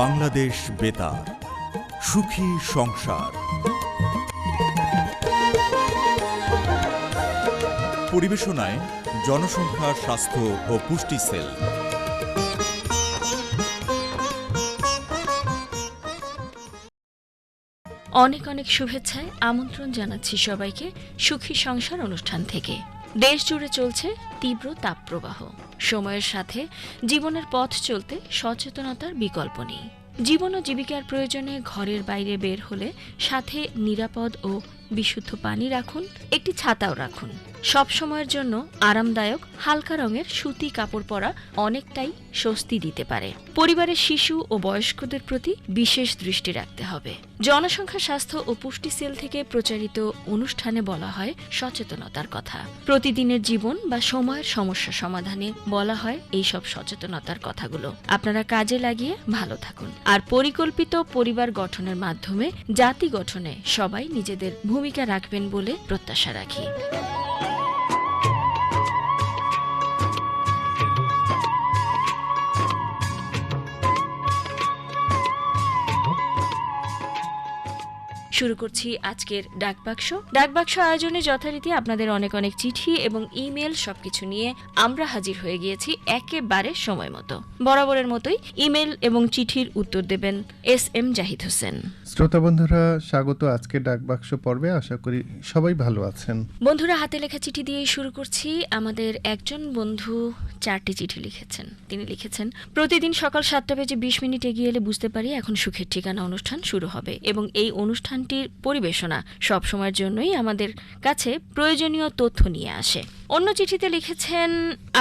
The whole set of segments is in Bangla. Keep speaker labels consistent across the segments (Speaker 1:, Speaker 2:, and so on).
Speaker 1: বাংলাদেশ বেতার, সুখী সংসার। পরিবেশনায় জনসংখ্যা, স্বাস্থ্য ও পুষ্টি সেল।
Speaker 2: অনেক অনেক শুভেচ্ছায় আমন্ত্রণ জানাচ্ছি সবাইকে সুখী সংসার অনুষ্ঠান থেকে। দেশ জুড়ে চলছে তীব্র তাপপ্রবাহ। সময়ের সাথে জীবনের পথ চলতে সচেতনতার বিকল্প নেই। জীবন ও জীবিকার প্রয়োজনে ঘরের বাইরে বের হলে সাথে নিরাপদ ও বিশুদ্ধ পানি রাখুন, একটি ছাতাও রাখুন। সব সময়ের জন্য আরামদায়ক, হালকা রঙের সুতি কাপড় পরা অনেকটাই স্বস্তি দিতে পারে। পরিবারের শিশু ও বয়স্কদের প্রতি বিশেষ দৃষ্টি রাখতে হবে। জনসংখ্যা, স্বাস্থ্য ও পুষ্টি সেল থেকে প্রচারিত অনুষ্ঠানে বলা হয় সচেতনতার কথা। প্রতিদিনের জীবন বা সময়ের সমস্যা সমাধানে বলা হয় এই সব সচেতনতার কথাগুলো। আপনারা কাজে লাগিয়ে ভালো থাকুন। আর পরিকল্পিত পরিবার গঠনের মাধ্যমে জাতি গঠনে সবাই নিজেদের ভূমিকা রাখবেন বলে প্রত্যাশা রাখি। শুরু করছি আজকের ডাকবাক্স ডাকবাক্স আয়োজনে যথারীতি আপনাদের অনেক অনেক চিঠি এবং ইমেল সবকিছু নিয়ে আমরা হাজির হয়ে গিয়েছি একেবারে সময় মতো। বরাবরের মতোই ইমেল এবং চিঠির উত্তর দেবেন এস এম জাহিদ হোসেন।
Speaker 3: শ্রোতা বন্ধুরা, স্বাগত আজকে ডাকবাক্স পর্বে। আশা করি সবাই ভালো আছেন।
Speaker 2: বন্ধুরা, হাতে লেখা চিঠি দিয়েই শুরু করছি। আমাদের একজন বন্ধু চারটি চিঠি লিখেছেন। তিনি লিখেছেন, প্রতিদিন সকাল সাতটা বেজে বিশ মিনিট এগিয়ে এলে বুঝতে পারি এখন সুখের ঠিকানা অনুষ্ঠান শুরু হবে এবং এই অনুষ্ঠানটির পরিবেশনা সব সময়ের জন্যই আমাদের কাছে প্রয়োজনীয় তথ্য নিয়ে আসে। অন্য চিঠিতে লিখেছেন,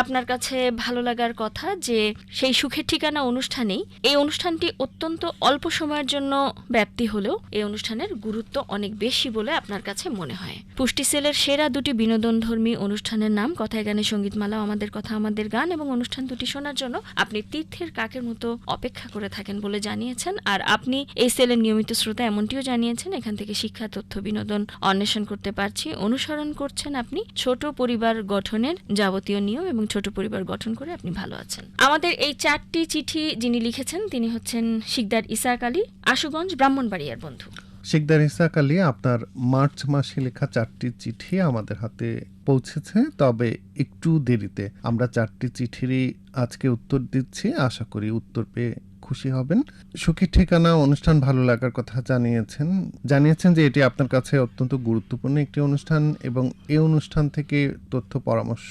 Speaker 2: আপনার কাছে ভালো লাগার কথা যে সেই সুখের ঠিকানা অনুষ্ঠানেই এই অনুষ্ঠানটি অত্যন্ত অল্প সময়ের জন্য ব্যাপ্তি হলেও এই অনুষ্ঠানের গুরুত্ব অনেক বেশি বলে আপনার কাছে মনে হয়। পুষ্টি সেলের সেরা দুটি বিনোদনধর্মী অনুষ্ঠানের নাম, কথায় গানে সঙ্গীতমালা, আমাদের কথা, আমাদের গান এবং অনুষ্ঠান দুটি শোনার জন্য আপনি তীর্থের কাকের মতো অপেক্ষা করে থাকেন বলে জানিয়েছেন। আর আপনি এই সেলের নিয়মিত শ্রোতা এমনটিও জানিয়েছেন, এখান থেকে শিক্ষা, তথ্য, বিনোদন, অন্বেষণ করতে পারছি। অনুসরণ করছেন আপনি ছোট পরিবার গঠনের যাবতীয় নিয়ম এবং ছোট পরিবার গঠন করে আপনি ভালো আছেন। আমাদের এই চারটি চিঠি যিনি লিখেছেন, তিনি হচ্ছেন শিকদার ইসাক আলী, আশুগঞ্জ ব্রাহ্মণবাড়িয়ার বন্ধু।
Speaker 3: শেখদার ইসাক আলী, আপনার মার্চ মাসে লেখা চারটি চিঠি আমাদের হাতে পৌঁছেছে, তবে একটু দেরিতে। আমরা চারটি চিঠিরই আজকে উত্তর দিচ্ছি, আশা করি উত্তর পেয়ে খুশি হবেন। সুখী ঠিকানা, অনুষ্ঠান ভালো লাগার কথা জানিয়েছেন। জানিয়েছেন যে এটি আপনার কাছে অত্যন্ত গুরুত্বপূর্ণ একটি অনুষ্ঠান এবং এই অনুষ্ঠান থেকে তথ্য পরামর্শ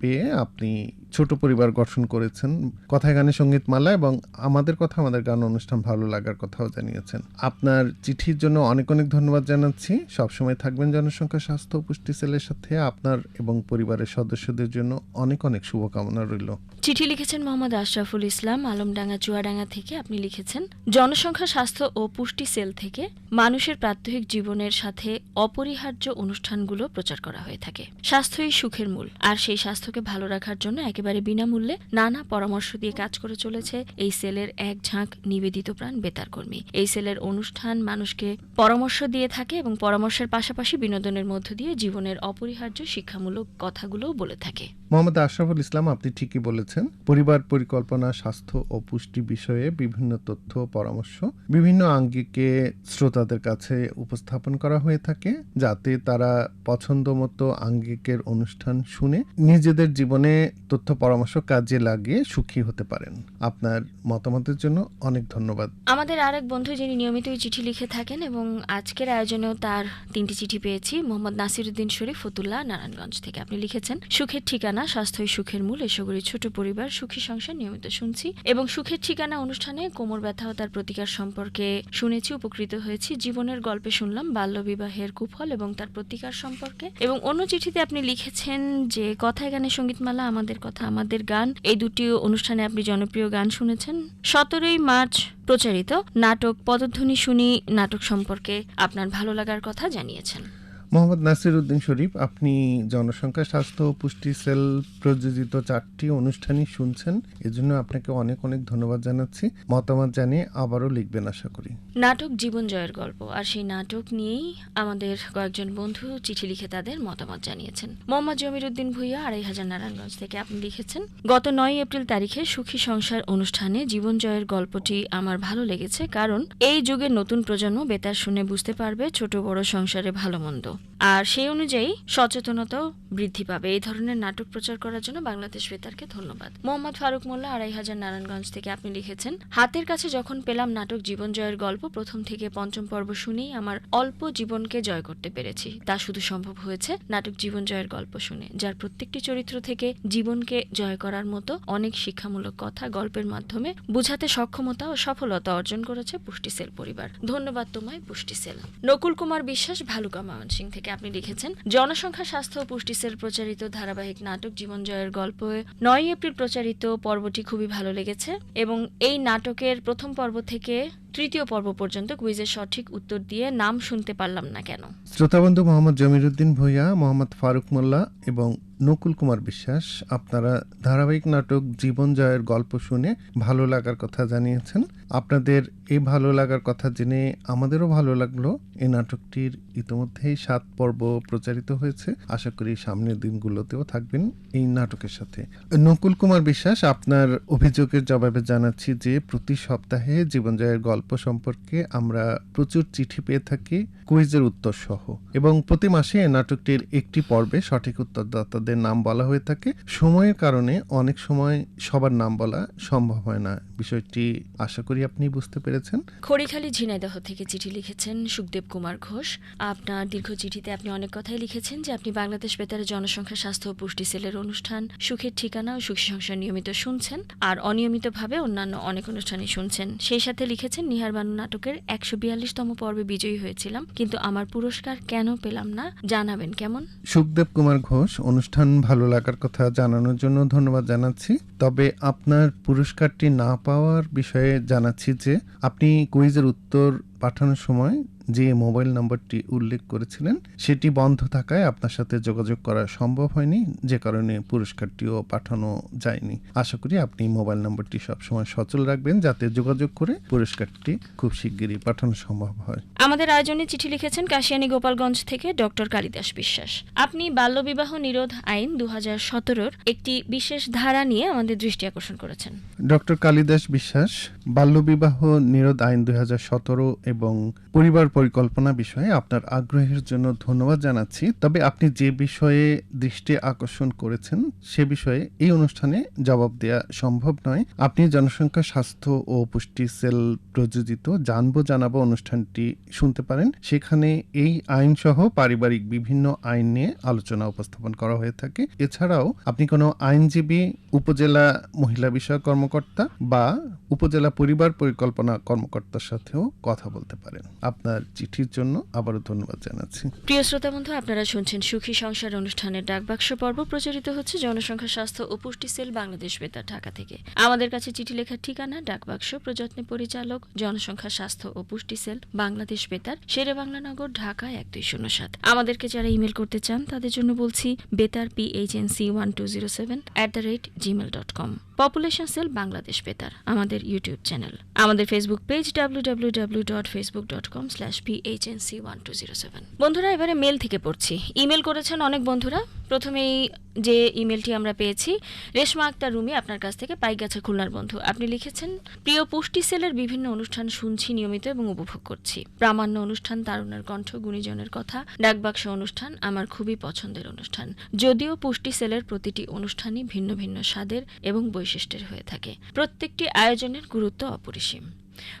Speaker 3: পেয়ে আপনি ছোট পরিবার গঠন করেছেন। কথায় গানে সংগীত মালা এবং আমাদের কথা, আমাদের গান অনুষ্ঠান ভালো লাগার কথাও জানিয়েছেন। আপনার চিঠির জন্য অনেক অনেক ধন্যবাদ জানাচ্ছি। সবসময় থাকবেন জনসংখ্যা, স্বাস্থ্য, পুষ্টি সেলের সাথে আপনার এবং পরিবারের সদস্যদের জন্য অনেক অনেক শুভকামনা রইল।
Speaker 2: চিঠি লিখেছেন মোহাম্মদ আশরাফুল ইসলাম, আলমডাঙ্গা, চুয়াডাঙ্গা থেকে আপনি লিখেছেন, জনসংখ্যা, স্বাস্থ্য ও পুষ্টি সেল থেকে মানুষের প্রাত্যহিক জীবনের সাথে অপরিহার্য অনুষ্ঠানগুলো প্রচার করা হয়ে থাকে। স্বাস্থ্যই সুখের মূল, আর সেই স্বাস্থ্যকে ভালো রাখার জন্য একেবারে বিনামূল্যে নানা পরামর্শ দিয়ে কাজ করে চলেছে এই সেলের এক ঝাঁক নিবেদিত প্রাণ বেতার কর্মী। এই সেলের অনুষ্ঠান মানুষকে পরামর্শ দিয়ে থাকে এবং পরামর্শের পাশাপাশি বিনোদনের মধ্য দিয়ে জীবনের অপরিহার্য শিক্ষামূলক কথাগুলোও বলে থাকে।
Speaker 3: মোহাম্মদ আশরাফুল ইসলাম, আপনি ঠিকই বলেছেন, পরিবার পরিকল্পনা, স্বাস্থ্য ও পুষ্টি বিষয়ে বিভিন্ন তথ্য, পরামর্শ, বিভিন্ন আঙ্গিকে শ্রোতাদের কাছে উপস্থাপন করা হয়ে থাকে, যাতে তারা পছন্দ মতো আঙ্গিকের অনুষ্ঠান শুনে নিজেদের জীবনে তথ্য পরামর্শ কাজে লাগিয়ে সুখী হতে পারেন। আপনার মতামতের জন্য অনেক ধন্যবাদ।
Speaker 2: আমাদের আরেক বন্ধু যিনি নিয়মিতই চিঠি লিখে থাকেন এবং আজকের আয়োজনেও তার তিনটি চিঠি পেয়েছি, মোহাম্মদ নাসিরুদ্দিন শরীফ, ফতুল্লাহ, নারায়ণগঞ্জ থেকে। আপনি লিখেছেন, সুখের ঠিকানা, স্বাস্থ্যই সুখের মূল এসগরি ছোট পরিবার, সুখী সংসার নিয়মিত শুনছি এবং সুখের ঠিকানা অনুষ্ঠানে কোমর ব্যথা ও তার প্রতিকার সম্পর্কে শুনেছি, উপকৃত হয়েছি, জীবনের গল্পে শুনলাম, বাল্যবিবাহের কুফল এবং তার প্রতিকার সম্পর্কে। এবং অন্য চিঠিতে আপনি লিখেছেন যে কথায় গানে সঙ্গীতমালা, আমাদের কথা আমাদের গান। এই দুটি অনুষ্ঠানে আপনি জনপ্রিয় গান শুনেছেন। সতেরোই মার্চ প্রচারিত নাটক পদধ্বনি শুনি নাটক সম্পর্কে আপনার ভালো লাগার কথা জানিয়েছেন।
Speaker 3: মোহাম্মদ নাসির উদ্দিন শরীফ, আপনি জনসংখ্যা, স্বাস্থ্য ও পুষ্টি, সেল প্রযোজিত চারটি অনুষ্ঠানই শুনছেন। এজন্য আপনাকে অনেক অনেক ধন্যবাদ জানাচ্ছি। মতামত জানিয়ে আবারও লিখবেন আশা করি।
Speaker 2: নাটক জীবন জয়ের গল্প আর সেই নাটক নিয়েই আমাদের কয়েকজন বন্ধু চিঠি লিখে তাদের মতামত জানিয়েছেন। মোহাম্মদ জমির উদ্দিন ভুইয়া, আড়াই হাজার নারায়ণগঞ্জ থেকে আপনি লিখেছেন, গত নয় এপ্রিল তারিখে সুখী সংসার অনুষ্ঠানে জীবন জয়ের গল্পটি আমার ভালো লেগেছে কারণ এই যুগের নতুন প্রজন্ম বেতার শুনে বুঝতে পারবে ছোট বড় সংসারে ভালো মন্দ। আর সেই অনুযায়ী সচেতনতাও বৃদ্ধি পাবে। এই ধরনের নাটক প্রচার করার জন্য বাংলাদেশ বেতারকে ধন্যবাদ। মোহাম্মদ ফারুক মোল্লা, আড়াই হাজার নারায়ণগঞ্জ থেকে আপনি লিখেছেন, হাতের কাছে যখন পেলাম নাটক জীবন জয়ের গল্প, প্রথম থেকে পঞ্চম পর্ব শুনেই আমার অল্প জীবনকে জয় করতে পেরেছি। তা শুধু সম্ভব হয়েছে নাটক জীবন জয়ের গল্প শুনে, যার প্রত্যেকটি চরিত্র থেকে জীবনকে জয় করার মতো অনেক শিক্ষামূলক কথা গল্পের মাধ্যমে বুঝাতে সক্ষমতা ও সফলতা অর্জন করেছে পুষ্টি সেল পরিবার। ধন্যবাদ তোমায় পুষ্টি সেল নকুল কুমার বিশ্বাস, ভালুকা সিং থেকে আপনি লিখেছেন জনসংখ্যা, স্বাস্থ্য ও পুষ্টি সেল প্রচারিত ধারাবাহিক নাটক জীবন জয়ের গল্প নয় এপ্রিল প্রচারিত পর্বটি খুবই ভালো লেগেছে এবং এই নাটকের প্রথম পর্ব থেকে তৃতীয় পর্ব পর্যন্ত কুইজের সঠিক উত্তর দিয়ে নাম শুনতে পারলাম না কেন।
Speaker 3: শ্রোতাবন্ধু মোহাম্মদ জমিরুদ্দিন ভূঁইয়া, মোহাম্মদ ফারুক মোল্লা এবং নকুল কুমার বিশ্বাস, আপনারা ধারাবাহিক নাটক জীবন জয়ের গল্প শুনে ভালো লাগার কথা জানিয়েছেন। আপনাদের এই ভালো লাগার কথা জেনে আমাদেরও ভালো লাগল। এই নাটকটির ইতিমধ্যেই সাত পর্ব প্রচারিত হয়েছে। আশা করি সামনের দিনগুলোতেও থাকবেন এই নাটকের সাথে। নকুল কুমার বিশ্বাস, আপনার অভিযোগের জবাবে জানাচ্ছি যে, প্রতি সপ্তাহে জীবন জয়ের গল্প সম্পর্কে আমরা প্রচুর চিঠি পেয়ে থাকি, কুইজের উত্তর সহ। এবং প্রতি মাসে এই নাটকটির একটি পর্বে সঠিক উত্তরদাতাদের নাম বলা হয়ে থাকে। সময়ের কারণে অনেক সময় সবার নাম বলা সম্ভব হয় না। বিষয়টি আশা করি আপনি বুঝতে পেরেছেন।
Speaker 2: খড়িখালি ঝিনাইদহ থেকে চিঠি লিখেছেন সুখদেব কুমার ঘোষ। আপনার দীর্ঘ চিঠিতে আপনি অনেক কথাই লিখেছেন যে আপনি বাংলাদেশ বেতারের জনসংখ্যা স্বাস্থ্য ও পুষ্টি সেলের অনুষ্ঠান সুখের ঠিকানা ও সুখী সংসার নিয়মিত শুনছেন আর অনিয়মিতভাবে অন্যান্য অনেক অনুষ্ঠানই শুনছেন। সেই সাথে লিখেছেন নিহার বানু নাটকের একশো বিয়াল্লিশতম পর্বে বিজয়ী হয়েছিলাম কিন্তু আমার পুরস্কার কেন পেলাম না? জানাবেন কেমন?
Speaker 3: সুখদেব কুমার ঘোষ অনুষ্ঠান ভালো লাগার কথা জানানোর জন্য ধন্যবাদ জানাচ্ছি। তবে আপনার পুরস্কারটি না পাওয়ার বিষয়ে জানাচ্ছি যে আপনি কুইজের উত্তর পাঠানোর সময় যে মোবাইল নম্বরটি উল্লেখ করেছিলেন সেটি বন্ধ থাকায় আপনার সাথে যোগাযোগ করা সম্ভব হয়নি যে কারণে পুরস্কারটিও পাঠানো যায়নি। আশা করি আপনি মোবাইল নম্বরটি সবসময় সচল রাখবেন যাতে যোগাযোগ করে পুরস্কারটি খুব শিগগিরই পাঠানো সম্ভব হয়।
Speaker 2: আমাদের আয়োজনে চিঠি লিখেছেন কাশিয়ানী গোপালগঞ্জ থেকে ডক্টর কালিদাস বিশ্বাস। আপনি বাল্যবিবাহ নিরোধ আইন দু হাজার সতেরোর একটি বিশেষ ধারা নিয়ে আমাদের দৃষ্টি আকর্ষণ করেছেন।
Speaker 3: ডক্টর কালিদাস বিশ্বাস বাল্যবিবাহ নিরোধ আইন দুই হাজার সতেরো এবং পরিবার পরিকল্পনা বিষয়ে আপনার আগ্রহের জন্য ধন্যবাদ জানাচ্ছি। তবে আপনি যে বিষয়ে দৃষ্টি আকর্ষণ করেছেন, সে বিষয়ে এই অনুষ্ঠানে জবাব দেওয়া সম্ভব নয়। আপনি জনসংখ্যা, স্বাস্থ্য ও পুষ্টি সেল প্রযোজিত জানব জানাব অনুষ্ঠানটি শুনতে পারেন। সেখানে এই আইন সহ পারিবারিক বিভিন্ন আইন নিয়ে আলোচনা উপস্থাপন করা হয়ে থাকে। এছাড়াও আপনি কোনো আইনজীবী, উপজেলা মহিলা বিষয়ক কর্মকর্তা বা উপজেলা পরিবার পরিকল্পনা কর্মকর্তার সাথেও কথা বলতে পারেন। আপনার চিঠির জন্য আবারও ধন্যবাদ জানাচ্ছি।
Speaker 2: প্রিয় শ্রোতা বন্ধু, আপনারা শুনছেন সুখী সংসার অনুষ্ঠানের ডাকবাক্স পর্ব। প্রচারিত হচ্ছে জনসংখ্যা, স্বাস্থ্য ও পুষ্টি সেল বাংলাদেশ বেতার ঢাকা থেকে। আমাদের কাছে চিঠি লেখার ঠিকানা, ডাকবাক্স, প্রযত্নে পরিচালক, জনসংখ্যা, স্বাস্থ্য ও পুষ্টি সেল বাংলাদেশ বেতার শেরে বাংলানগর ঢাকা এক দুই শূন্য সাত। আমাদেরকে যারা ইমেল করতে চান, তাদের জন্য বলছি বেতার PHNC one two zero seven at the rate Gmail dot com population cell Bangladesh বেতার, আমাদের ইউটিউব চ্যানেল। আমাদের Facebook page W W W dot Facebook dot com slash one two zero seven বন্ধুরা, এবারে মেল থেকে পড়ছি। ইমেল করেছেন অনেক বন্ধুরা। প্রথমেই যে ইমেলটি আমরা পেয়েছি, রেশমা আক্তার রুমি আপনার কাছ থেকে পাইগাছা খুলনার বন্ধু। আপনি লিখেছেন, প্রিয় পুষ্টি সেলের বিভিন্ন অনুষ্ঠান শুনছি নিয়মিত এবং উপভোগ করছি। প্রামাণ্য অনুষ্ঠান তারুণের কণ্ঠ, গুণীজনের কথা, ডাকবাক্স অনুষ্ঠান আমার খুবই পছন্দের অনুষ্ঠান। যদিও পুষ্টি সেলের প্রতিটি অনুষ্ঠানই ভিন্ন ভিন্ন স্বাদের এবং বৈশিষ্ট্যের হয়ে থাকে। প্রত্যেকটি আয়োজনের গুরুত্ব অপরিসীম।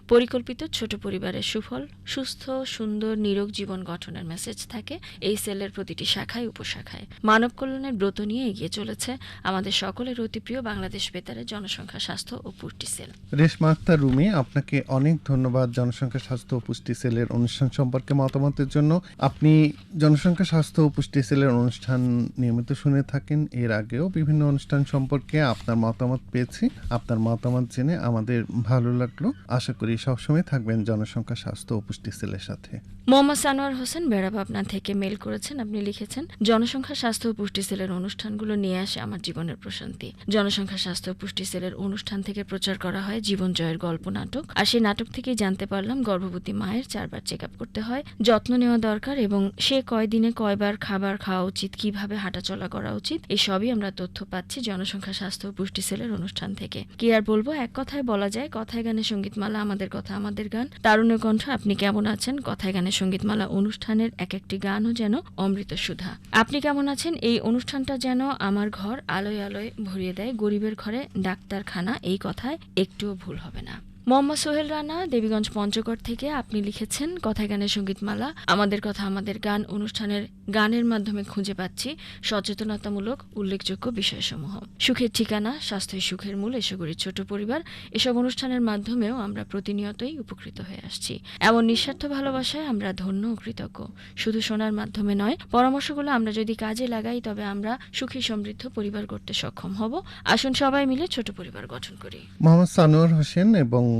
Speaker 2: পরিকল্পিত ছোট পরিবারের সুফল, সুস্থ, সুন্দর, নিরোগ জীবন গঠনের মেসেজ থাকে এই সেলের প্রতিটি শাখায়, উপশাখায়। মানব কল্যাণের ব্রত নিয়ে এগিয়ে চলেছে আমাদের সকলের অতি প্রিয় বাংলাদেশ বেতারের জনসংখ্যা, স্বাস্থ্য ও পুষ্টি সেল।
Speaker 3: রেশমা আক্তার রুমি, আপনাকে অনেক ধন্যবাদ জনসংখ্যা, স্বাস্থ্য ও পুষ্টি সেলের অনুষ্ঠান সম্পর্কে মতামতের জন্য। আপনি জনসংখ্যা, স্বাস্থ্য ও পুষ্টি সেলের অনুষ্ঠান নিয়মিত শুনে থাকেন। এর আগেও বিভিন্ন অনুষ্ঠান সম্পর্কে আপনার মতামত পেয়েছি। আপনার মতামত জেনে আমাদের ভালো লাগল। আশা আশা করি সবসময় থাকবেন জনসংখ্যা, স্বাস্থ্য ও পুষ্টি সেলের সাথে।
Speaker 2: মোহাম্মদ সানোয়ার হোসেন বেড়া পাবনা থেকে মেল করেছেন, আপনি লিখেছেন, জনসংখ্যা, স্বাস্থ্য ও পুষ্টি সেলের অনুষ্ঠানগুলো নিয়ে আসে আমার জীবনের প্রশান্তি। জনসংখ্যা, স্বাস্থ্য ও পুষ্টি সেলের অনুষ্ঠান থেকে প্রচার করা হয় জীবন জয়ের গল্প নাটক। আর সেই নাটক থেকেই জানতে পারলাম গর্ভবতী মায়ের চারবার চেক আপ করতে হয়। যত্ন নেওয়া দরকার এবং সে কয়দিনে কয়বার খাবার খাওয়া উচিত, কীভাবে হাঁটাচলা করা উচিত, এই সবই আমরা তথ্য পাচ্ছি জনসংখ্যা, স্বাস্থ্য ও পুষ্টি সেলের অনুষ্ঠান থেকে। কি আর বলব, এক কথায় বলা যায়, কথায় গানে সঙ্গীতমালা আমাদের কথা, আমাদের গান। তারুণ্য কণ্ঠ, আপনি কেমন আছেন? কথায় গানে সঙ্গীতমালা অনুষ্ঠানের এক একটি গানও যেন অমৃত সুধা। আপনি কেমন আছেন? এই অনুষ্ঠানটা যেন আমার ঘর আলোয় আলোয় ভরিয়ে দেয়। গরিবের ঘরে ডাক্তারখানা, এই কথায় একটুও ভুল হবে না। মোহাম্মদ সোহেল রানা, দেবীগঞ্জ পঞ্চগড় থেকে আপনি লিখেছেন কথায় গানের সঙ্গীতমালা। আমাদের কথা আমাদের গান, অনুষ্ঠানের গানের মাধ্যমে খুঁজে পাচ্ছি সচেতনতামূলক, উল্লেখযোগ্য বিষয়সমূহ। সুখের ঠিকানা স্বাস্থ্যই সুখের মূল এসবগুড়ির ছোট পরিবার, এসব অনুষ্ঠানের মাধ্যমেও আমরা প্রতিনিয়তই উপকৃত হয়ে আসছি। এমন নিঃস্বার্থ ভালোবাসায় আমরা ধন্য ও কৃতজ্ঞ। শুধু শোনার মাধ্যমে নয়, পরামর্শগুলো আমরা যদি কাজে লাগাই, তবে আমরা সুখী, সমৃদ্ধ পরিবার করতে সক্ষম হব। আসুন সবাই মিলে ছোট পরিবার গঠন করি।
Speaker 3: মোহাম্মদ সানোয়ার হোসেন এবং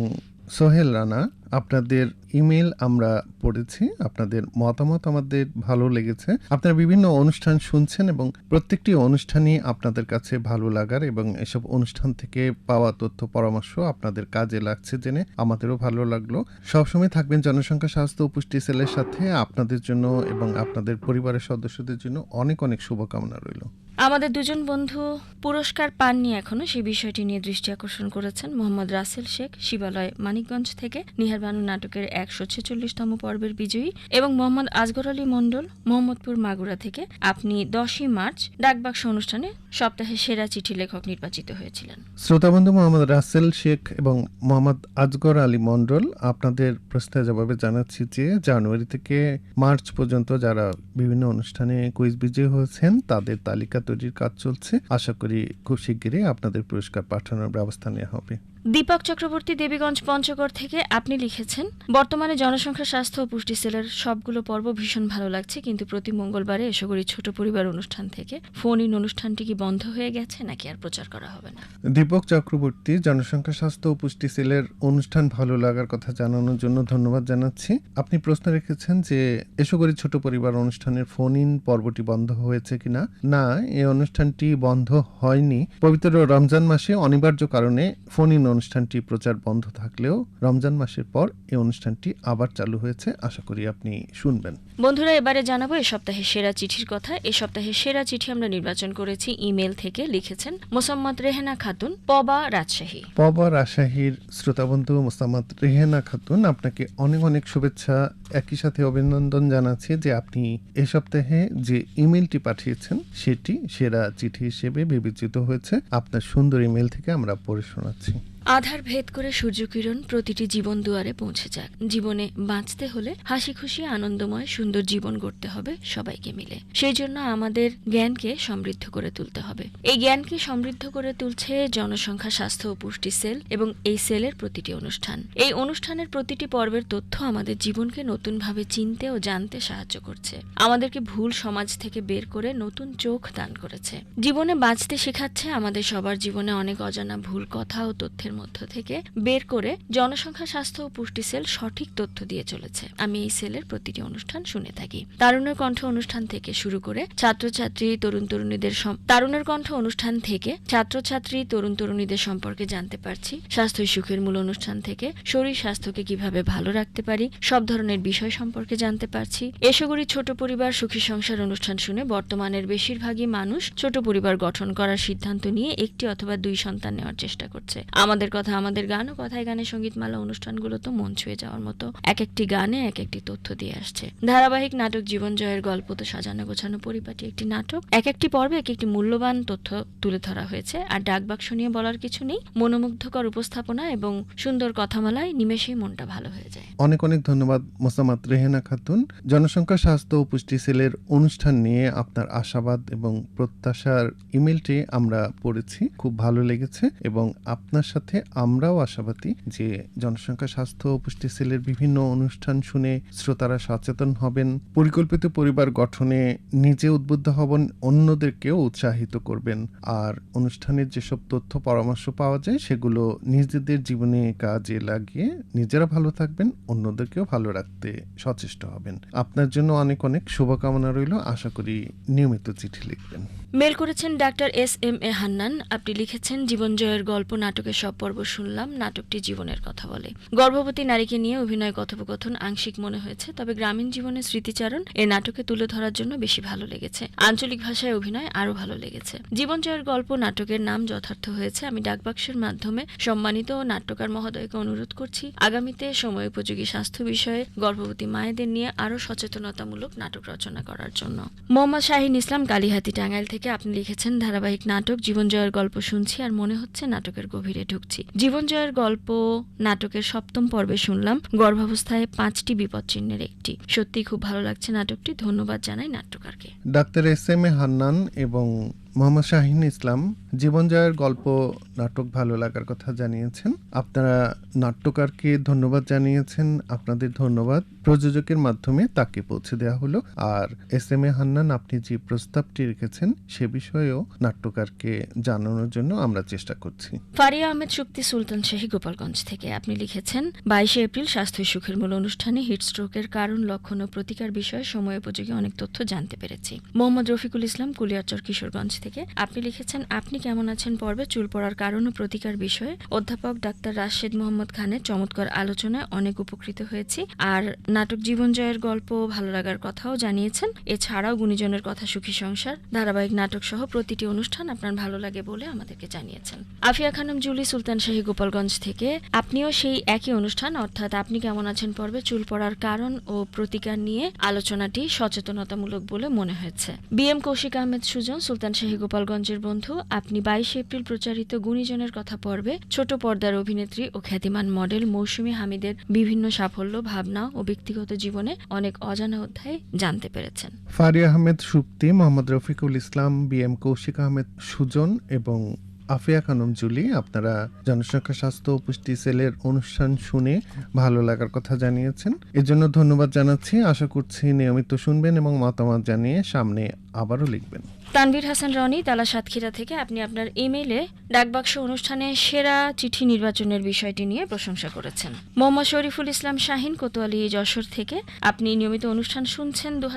Speaker 3: så heller den er. আপনাদের ইমেল আমরা পড়েছি, আপনাদের মতামত আমাদের ভালো লেগেছে। আপনারা বিভিন্ন অনুষ্ঠান শুনছেন এবং প্রত্যেকটি অনুষ্ঠানই আপনাদের কাছে ভালো লাগার এবং এসব অনুষ্ঠান থেকে পাওয়া তথ্য, পরামর্শ আপনাদের কাজে লাগছে জেনে আমাদেরও ভালো লাগল। সবসময় থাকবেন জনসংখ্যা, স্বাস্থ্য ও পুষ্টি সেলের সাথে। আপনাদের জন্য এবং আপনাদের পরিবারের সদস্যদের জন্য অনেক অনেক শুভকামনা রইল।
Speaker 2: আমাদের দুজন বন্ধু পুরস্কার পাননি এখনও সেই বিষয়টি নিয়ে দৃষ্টি আকর্ষণ করেছেন মোহাম্মদ রাসেল শেখ, শিবালয় মানিকগঞ্জ থেকে নিহার বানু নাটকের একশো ছেচল্লিশতম পর্বের বিজয়ী এবং মোহাম্মদ আজগর আলী মণ্ডল মোহাম্মদপুর মাগুরা থেকে আপনি দশই মার্চ ডাকবাক্স অনুষ্ঠানে সপ্তাহের সেরা চিঠি লেখক নির্বাচিত হয়েছিলেন।
Speaker 3: শ্রোতাবন্ধু মোহাম্মদ রাসেল শেখ এবং মোহাম্মদ আজগর আলী মণ্ডল আপনাদের প্রশ্নের জবাবে জানাচ্ছি যে জানুয়ারি থেকে মার্চ পর্যন্ত যারা বিভিন্ন অনুষ্ঠানে কুইজ বিজয়ী হয়েছেন, তাদের তালিকা তৈরির কাজ চলছে। আশা করি খুব শিগগিরই আপনাদের পুরস্কার পাঠানোর ব্যবস্থা নেওয়া হবে।
Speaker 2: দীপক চক্রবর্তী দেবীগঞ্জ পঞ্চগড় থেকে আপনি লিখেছেন, বর্তমানে জনসংখ্যা, স্বাস্থ্য ও পুষ্টি সেলের সবগুলো পর্ব ভীষণ ভালো লাগছে, কিন্তু প্রতি মঙ্গলবারে এসগরি ছোট পরিবার অনুষ্ঠান থেকে ফোন ইন অনুষ্ঠানটি কি বন্ধ হয়ে গেছে, নাকি আর প্রচার করা হবে না?
Speaker 3: দীপক চক্রবর্তী, জনসংখ্যা, স্বাস্থ্য ও পুষ্টি সেলের অনুষ্ঠান ভালো লাগার কথা জানানোর জন্য ধন্যবাদ জানাচ্ছি। আপনি প্রশ্ন রেখেছেন যে এসগরি ছোট পরিবার অনুষ্ঠানের ফোন ইন পর্বটি বন্ধ হয়েছে কিনা না? এই অনুষ্ঠানটি বন্ধ হয়নি। পবিত্র রমজান মাসে অনিবার্য কারণে ফোন ইন অনুষ্ঠানটি প্রচার বন্ধ থাকলেও রমজান মাসের পর এই অনুষ্ঠানটি আবার চালু হয়েছে আশা করি আপনি শুনবেন।
Speaker 2: বন্ধুরা এবারে জানাব এ সপ্তাহের সেরা চিঠির কথা। এ সপ্তাহের সেরা চিঠি আমরা নির্বাচন করেছি ইমেল থেকে লিখেছেন মোসাম্মদ রেহেনা খাতুন পবা রাজশাহী।
Speaker 3: পবা রাজশাহীর শ্রোতাবন্ধু মোসাম্মদ রেহেনা খাতুন আপনাকে অনেক অনেক শুভেচ্ছা। একই সাথে অভিনন্দন জানাচ্ছি যে আপনি এ সপ্তাহে যে ইমেলটি পাঠিয়েছেন সেটি সেরা চিঠি হিসেবে বিবেচিত হয়েছে। আপনার সুন্দর ইমেল থেকে আমরা পড়ে শোনাচ্ছি।
Speaker 2: আধার ভেদ করে সূর্যকিরণ প্রতিটি জীবন দুয়ারে পৌঁছে যাক। জীবনে বাঁচতে হলে হাসি খুশি, আনন্দময়, সুন্দর জীবন গড়তে হবে সবাইকে মিলে। সেই জন্য আমাদের জ্ঞানকে সমৃদ্ধ করে তুলতে হবে। এই জ্ঞানকে সমৃদ্ধ করে তুলছে জনসংখ্যা, স্বাস্থ্য ও পুষ্টি সেল এবং এই সেলের প্রতিটি অনুষ্ঠান। এই অনুষ্ঠানের প্রতিটি পর্বের তথ্য আমাদের জীবনকে নতুনভাবে চিনতে ও জানতে সাহায্য করছে। আমাদেরকে ভুল সমাজ থেকে বের করে নতুন চোখ দান করেছে। জীবনে বাঁচতে শেখাচ্ছে আমাদের সবার জীবনে অনেক অজানা ভুল, কথা ও তথ্যের মধ্য থেকে বের করে জনসংখ্যা, স্বাস্থ্য ও পুষ্টি সেল সঠিক তথ্য দিয়ে চলেছে। আমি এই সেলের প্রতিটি অনুষ্ঠান শুনে থাকি। তারুণ্যের কণ্ঠ অনুষ্ঠান থেকে শুরু করে ছাত্রছাত্রী, তরুণ তরুণীদের তারুণ্যের কণ্ঠ অনুষ্ঠান থেকে ছাত্রছাত্রী, তরুণ তরুণীদের সম্পর্কে জানতে পারছি। স্বাস্থ্যই সুখের মূল অনুষ্ঠান থেকে শরীর স্বাস্থ্যকে কীভাবে ভালো রাখতে পারি, সব ধরনের বিষয় সম্পর্কে জানতে পারছি। এসগরি ছোট পরিবার, সুখী সংসার অনুষ্ঠান শুনে বর্তমানের বেশিরভাগই মানুষ ছোট পরিবার গঠন করার সিদ্ধান্ত নিয়ে একটি অথবা দুই সন্তান নেওয়ার চেষ্টা করছে। আমাদের কথা, আমাদের গান ও কথায় গানের সঙ্গীতমালা অনুষ্ঠানগুলো তো মন ছুঁয়ে যাওয়ার মতো। এক একটি গানে এক একটি তথ্য দিয়ে আসছে। ধারাবাহিক নাটক জীবন জয়ের গল্প তো সাজানো গোছানো পরিপাটি একটি নাটক। এক একটি পর্বে এক একটি মূল্যবান তথ্য তুলে ধরা হয়েছে। আর ডাক বাক্স নিয়ে বলার কিছু নেই। মনোমুগ্ধকর উপস্থাপনা এবং সুন্দর কথামালায় নিমেষেই মনটা ভালো হয়ে যায়।
Speaker 3: অনেক অনেক ধন্যবাদ মোসাম্মদ রেহেনা খাতুন। জনসংখ্যা, স্বাস্থ্য ও পুষ্টি সেলের অনুষ্ঠান নিয়ে আপনার আশাবাদ এবং প্রত্যাশার ইমেলটি আমরা পড়েছি। খুব ভালো লেগেছে এবং আপনার সাথে সাথে আমরাও আশাবাদী যে জনসংখ্যা, স্বাস্থ্য ও পুষ্টি সেলের বিভিন্ন অনুষ্ঠান শুনে শ্রোতারা সচেতন হবেন, পরিকল্পিত পরিবার গঠনে নিজে উদ্বুদ্ধ হবেন, অন্যদেরকেও উৎসাহিত করবেন। আর অনুষ্ঠানের যেসব তথ্য, পরামর্শ পাওয়া যায়, সেগুলো নিজেদের জীবনে কাজে লাগিয়ে নিজেরা ভালো থাকবেন, অন্যদেরকেও ভালো রাখতে সচেষ্ট হবেন। আপনার জন্য অনেক অনেক শুভকামনা রইল। আশা করি নিয়মিত চিঠি লিখবেন।
Speaker 2: মেল করেছেন doctor S M A Hannan. আপনি লিখেছেন জীবনজয়ের গল্প, নাটকের সব পর্ব শুনলাম। নাটকটি জীবনের কথা বলে। গর্ভবতী নারীকে নিয়ে অভিনয় কথোপকথন আংশিক মনে হয়েছে, তবে গ্রামীণ জীবনের স্মৃতিচারণ এ নাটকে তুলে ধরার জন্য বেশি ভালো লেগেছে। আঞ্চলিক ভাষায় অভিনয় আরও ভালো লেগেছে। জীবন জয়ের গল্প, নাটকের নাম যথার্থ হয়েছে। আমি ডাকবাক্সের মাধ্যমে সম্মানিত ও নাট্যকার মহোদয়কে অনুরোধ করছি, আগামীতে সময় উপযোগী স্বাস্থ্য বিষয়ে গর্ভবতী মায়েদের নিয়ে আরও সচেতনতামূলক নাটক রচনা করার জন্য। মোহাম্মদ শাহিন ইসলাম, কালীহাতি টাঙ্গাইল থেকে আপনি লিখেছেন, ধারাবাহিক নাটক, জীবন জয়ের গল্প শুনছি আর মনে হচ্ছে নাটকের গভীরে ঢুকছি। জীবন জয়ের গল্প, নাটকের সপ্তম পর্বে শুনলাম, গর্ভাবস্থায় পাঁচটি বিপদ চিহ্নের একটি। সত্যি খুব ভালো লাগছে নাটকটি, ধন্যবাদ জানাই নাট্যকারকে।
Speaker 3: Doctor S M A Hannan এবং মোহাম্মদ শাহিন ইসলাম, জীবন জয়ের গল্প, নাটক ভালো লাগার কথা জানিয়েছেন। আপনারা নাট্যকারকে ধন্যবাদ জানিয়েছেন, আপনাদের ধন্যবাদ। প্রযোজকের মাধ্যমে তাকে পৌঁছে দেওয়া হলো। আর এস এম এ হান্নান, আপনি যে প্রস্তাবটি রেখেছেন, সে বিষয়েও নাট্যকারকে জানানোর জন্য আমরা চেষ্টা করছি।
Speaker 2: ফারিয়া আহমেদ শক্তি সুলতান শাহী গোপালগঞ্জ থেকে আপনি লিখেছেন, বাইশে এপ্রিল স্বাস্থ্য সুখের মূল অনুষ্ঠানে হিটস্ট্রোকের কারণ, লক্ষণ ও প্রতিকার বিষয়ে সময় উপযোগী অনেক তথ্য জানতে পেরেছি। মোহাম্মদ রফিকুল ইসলাম কুলিয়ারচর কিশোরগঞ্জ থেকে। আপনি লিখেছেন, আপনি কেমন আছেন পর্বে চুল পড়ার কারণ ও প্রতিকার বিষয়ে? অধ্যাপক ডাক্তার রাশেদ মোহাম্মদ খানের চমৎকার আলোচনায় অনেক উপকৃত হয়েছি। আর নাটক জীবন জয়ের গল্প, ভালো লাগার কথাও জানিয়েছেন। এছাড়াও গুণীজনের কথা সুখী সংসার, ধারাবাহিক নাটক সহ প্রতিটি অনুষ্ঠান আপনার ভালো লাগে বলে আমাদেরকে জানিয়েছেন। আফিয়া খানম, জুলি সুলতান শাহী গোপালগঞ্জ থেকে আপনিও সেই একই অনুষ্ঠান, অর্থাৎ আপনি কেমন আছেন পর্বে চুল পড়ার কারণ ও প্রতিকার নিয়ে আলোচনাটি সচেতনতামূলক বলে মনে হয়েছে। বি এম কৌশিক আহমেদ সুজন, সুলতান শাহী গোপালগঞ্জের বন্ধু, আপনি বাইশে এপ্রিল প্রচারিত গুণীজনের কথা পর্বে ছোট পর্দার অভিনেত্রী ও খ্যাতিমান মডেল মৌসুমী হামিদের বিভিন্ন সাফল্য, ভাবনা ও ব্যক্তিগত জীবনে অনেক অজানা অধ্যায় জানতে পেরেছেন।
Speaker 3: ফারিয়া আহমেদ সুপ্তি, মোহাম্মদ রফিকুল ইসলাম বি এম কৌশিক আহমেদ সুজন এবং আফিয়া খানম জুলি। আপনারা জনসংখ্যা, স্বাস্থ্য ও পুষ্টি, সেলের অনুষ্ঠান শুনে ভালো লাগার কথা জানিয়েছেন। এজন্য ধন্যবাদ জানাচ্ছি। আশা করছি নিয়মিত শুনবেন এবং মতামত জানিয়ে সামনে আবারও লিখবেন।
Speaker 2: তানভীর হাসান রনি তালা সাতক্ষীরা থেকে আপনি আপনার ইমেইলে ডাকবাক্স অনুষ্ঠানে সেরা চিঠি নির্বাচনের বিষয়টি নিয়ে প্রশংসা করেছেন। মোহাম্মদ শরীফুল ইসলাম শাহিন কোতোয়ালি যশোর থেকে আপনি নিয়মিত অনুষ্ঠান শুনছেন দু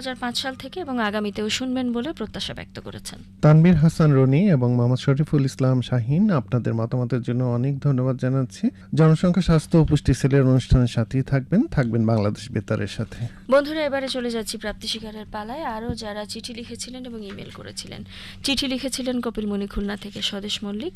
Speaker 2: সাল থেকে এবং আগামীতেও শুনবেন বলে প্রত্যাশা ব্যক্ত করেছেন।
Speaker 3: তানভীর হাসান রনি এবং মোহাম্মদ শরীফুল ইসলাম শাহিন আপনাদের মতামতের জন্য অনেক ধন্যবাদ জানাচ্ছি। জনসংখ্যা স্বাস্থ্য ও পুষ্টি সেলের অনুষ্ঠানের সাথেই থাকবেন থাকবেন বাংলাদেশ বেতারের সাথে।
Speaker 2: বন্ধুরা এবারে চলে যাচ্ছি প্রাপ্তি শিকারের পালায়। আরও যারা চিঠি লিখেছিলেন এবং ইমেল করেছিলেন চিঠি লিখেছিলেন কপিলমণি খুলনা থেকে স্বদেশ মল্লিক,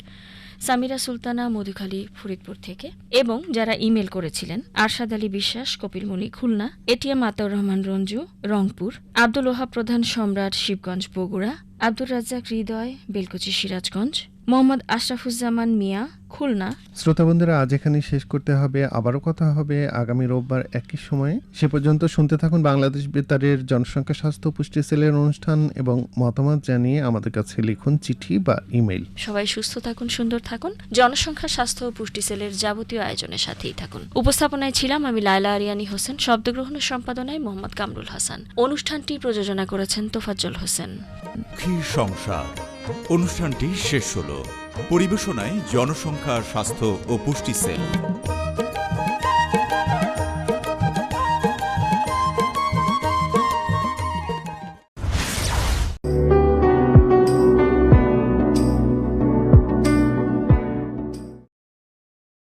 Speaker 2: সামিরা সুলতানা মধুখালী ফরিদপুর থেকে এবং যারা ইমেল করেছিলেন, আরশাদ আলী বিশ্বাস, কপিলমণি খুলনা এটিএম আতাউর রহমান রঞ্জু, রংপুর, আব্দুল ওহাব প্রধান সম্রাট শিবগঞ্জ বগুড়া, আব্দুর রাজ্জাক হৃদয়, বেলকুচি সিরাজগঞ্জ, মোহাম্মদ আশরাফুজ্জামান মিয়া খুলনা
Speaker 3: শ্রোতা বন্ধুরা আজ এখানে শেষ করতে হবে। আবারও কথা হবে আগামী রোববার একই সময়ে। সে পর্যন্ত শুনতে থাকুন বাংলাদেশ বেতারের জনসংখ্যা স্বাস্থ্য পুষ্টি সেলের অনুষ্ঠান এবং মতামত জানিয়ে আমাদের কাছে লিখুন চিঠি বা ইমেইল।
Speaker 2: সবাই সুস্থ থাকুন সুন্দর থাকুন। জনসংখ্যা স্বাস্থ্য ও পুষ্টি সেলের যাবতীয় আয়োজনের সাথেই থাকুন। উপস্থাপনায় ছিলাম আমি লায়লা আরিয়ানি হোসেন শব্দগ্রহণ সম্পাদনায় মোহাম্মদ কামরুল হাসান। অনুষ্ঠানটি প্রযোজনা করেছেন তোফাজ্জল হোসেন।
Speaker 1: সংসার। অনুষ্ঠানটি শেষ হলো। পরিবেশনায় জনসংখ্যা স্বাস্থ্য ও পুষ্টি সেল।